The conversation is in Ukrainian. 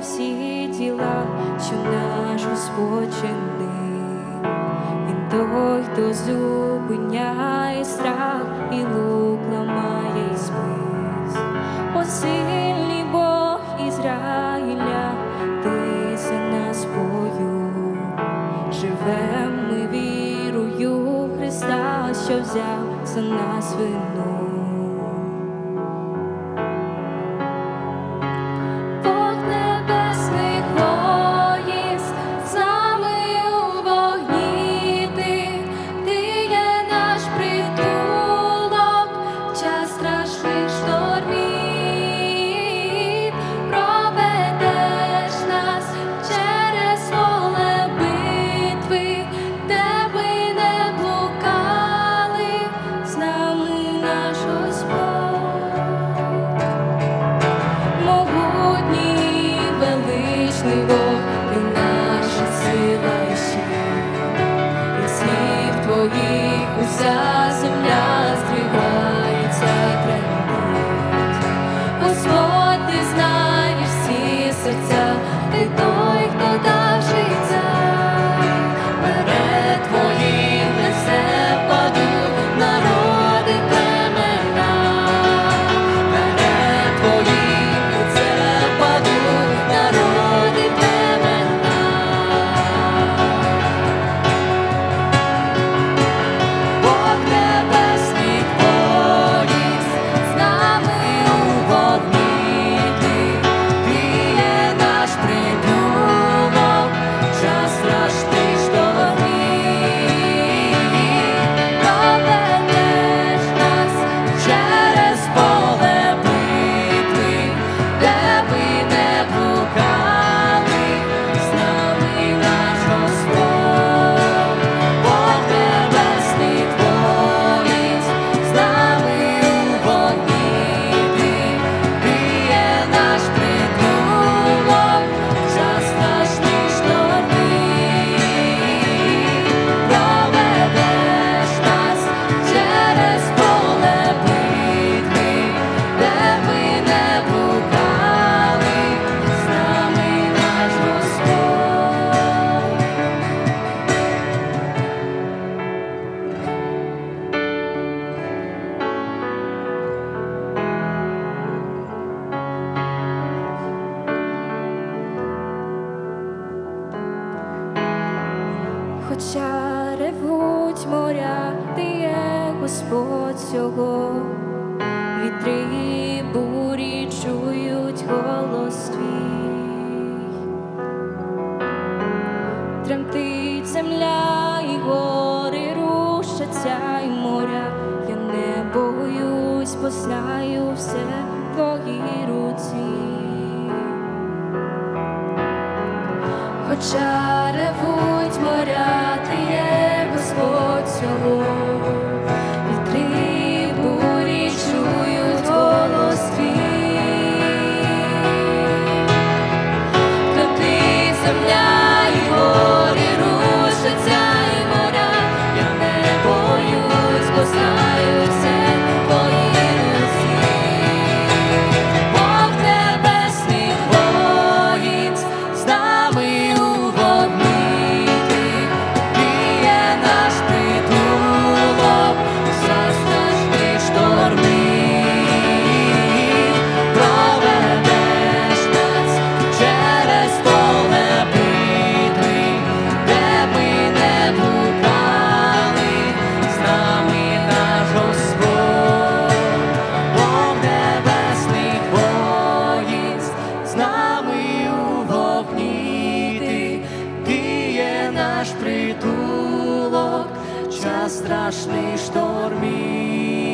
всі діла, що наш Господь чинив. Він той, хто зупиняє страх, і лук ламає і спис. О сильний Бог Ізраїля, ти за нас бою, Живемо ми вірою в Христа, що взяв за нас вину. was. Хоча ревуть моря, ти є Господь цього, вітри бурі чують голос твій, тремтить земля і гори рушаться, й моря, я не боюсь, бо знаю все в твоїй руці, хоча ревуть. страшний штормі.